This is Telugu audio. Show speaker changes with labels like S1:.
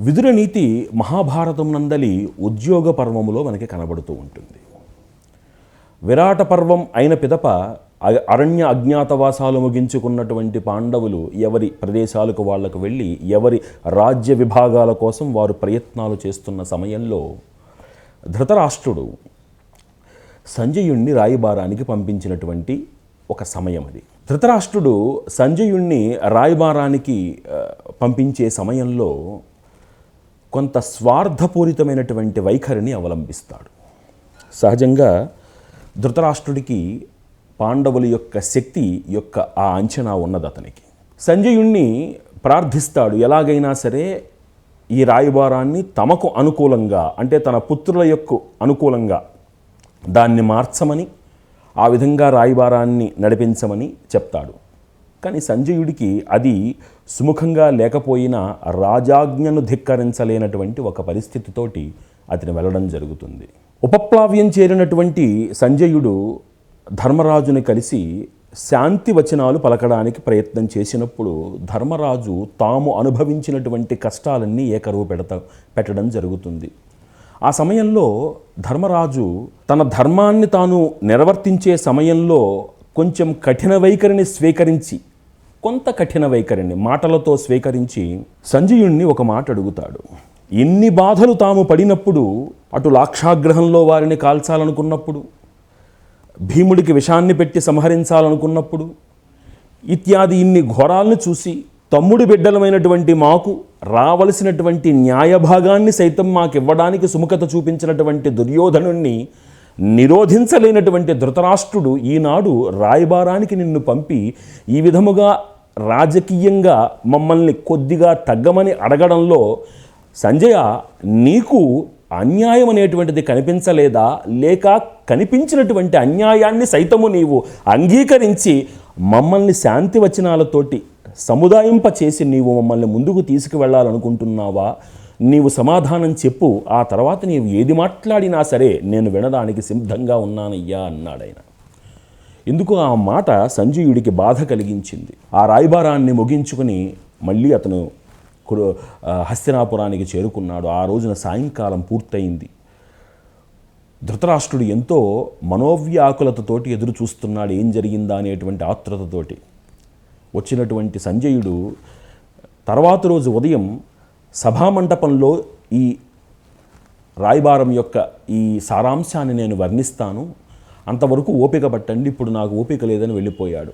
S1: విదుర నీతి మహాభారతం నందలి ఉద్యోగ పర్వములో మనకి కనబడుతూ ఉంటుంది. విరాట పర్వం అయిన పిదప అరణ్య అజ్ఞాతవాసాలు ముగించుకున్నటువంటి పాండవులు ఎవరి ప్రదేశాలకు వాళ్ళకు వెళ్ళి ఎవరి రాజ్య విభాగాల కోసం వారు ప్రయత్నాలు చేస్తున్న సమయంలో ధృతరాష్ట్రుడు సంజయుణ్ణి రాయబారానికి పంపించినటువంటి ఒక సమయం అది. ధృతరాష్ట్రుడు సంజయుణ్ణి రాయబారానికి పంపించే సమయంలో కొంత స్వార్థపూరితమైనటువంటి వైఖరిని అవలంబిస్తాడు. సహజంగా ధృతరాష్ట్రుడికి పాండవుల యొక్క శక్తి యొక్క ఆ అంచనా ఉన్నది అతనికి. సంజయుణ్ణి ప్రార్థిస్తాడు ఎలాగైనా సరే ఈ రాయబారాన్ని తమకు అనుకూలంగా అంటే తన పుత్రుల యొక్క అనుకూలంగా దాన్ని మార్చమని ఆ విధంగా రాయబారాన్ని నడిపించమని చెప్తాడు. కానీ సంజయుడికి అది సుముఖంగా లేకపోయినా రాజాజ్ఞను ధిక్కరించలేనటువంటి ఒక పరిస్థితితోటి అతను వెళ్ళడం జరుగుతుంది. ఉపప్లావ్యం చేరినటువంటి సంజయుడు ధర్మరాజుని కలిసి శాంతి వచనాలు పలకడానికి ప్రయత్నం చేసినప్పుడు ధర్మరాజు తాము అనుభవించినటువంటి కష్టాలన్నీ ఏకరువు పెడత పెట్టడం జరుగుతుంది. ఆ సమయంలో ధర్మరాజు తన ధర్మాన్ని తాను నిర్వర్తించే సమయంలో కొంచెం కఠిన వైఖరిని స్వీకరించి కొంత కఠిన వైఖరిని మాటలతో స్వీకరించి సంజయుణ్ణి ఒక మాట అడుగుతాడు. ఎన్ని బాధలు తాము పడినప్పుడు అటు లాక్షాగ్రహంలో వారిని కాల్చాలనుకున్నప్పుడు భీముడికి విషాన్ని పెట్టి సంహరించాలనుకున్నప్పుడు ఇత్యాది ఇన్ని ఘోరాలను చూసి తమ్ముడి బిడ్డలమైనటువంటి మాకు రావలసినటువంటి న్యాయభాగాన్ని సైతం మాకు ఇవ్వడానికి సుముఖత చూపించినటువంటి దుర్యోధనుణ్ణి నిరోధించలేనటువంటి ధృతరాష్ట్రుడు ఈనాడు రాయబారానికి నిన్ను పంపి ఈ విధముగా రాజకీయంగా మమ్మల్ని కొద్దిగా తగ్గమని అడగడంలో సంజయ నీకు అన్యాయం అనేటువంటిది కనిపించలేదా? లేక కనిపించినటువంటి అన్యాయాన్ని సైతము నీవు అంగీకరించి మమ్మల్ని శాంతి వచనాలతోటి సముదాయింప చేసి నీవు మమ్మల్ని ముందుకు తీసుకువెళ్ళాలనుకుంటున్నావా? నీవు సమాధానం చెప్పు ఆ తర్వాత నీవు ఏది మాట్లాడినా సరే నేను వినడానికి సిద్ధంగా ఉన్నానయ్యా అన్నాడు ఆయన ఎందుకు ఆ మాట సంజయుడికి బాధ కలిగించింది? ఆ రాయబారాన్ని ముగించుకుని మళ్ళీ అతను హస్తినాపురానికి చేరుకున్నాడు. ఆ రోజున సాయంకాలం పూర్తయింది. ధృతరాష్ట్రుడు ఎంతో మనోవ్యాకులతతోటి ఎదురు చూస్తున్నాడు. ఏం జరిగిందా అనేటువంటి ఆతృతతోటి వచ్చినటువంటి సంజయుడు తర్వాత రోజు ఉదయం సభామండపంలో ఈ రాయబారం యొక్క ఈ సారాంశాన్ని నేను వర్ణిస్తాను. అంతవరకు ఓపిక పట్టండి ఇప్పుడు నాకు ఓపిక లేదని వెళ్ళిపోయాడు.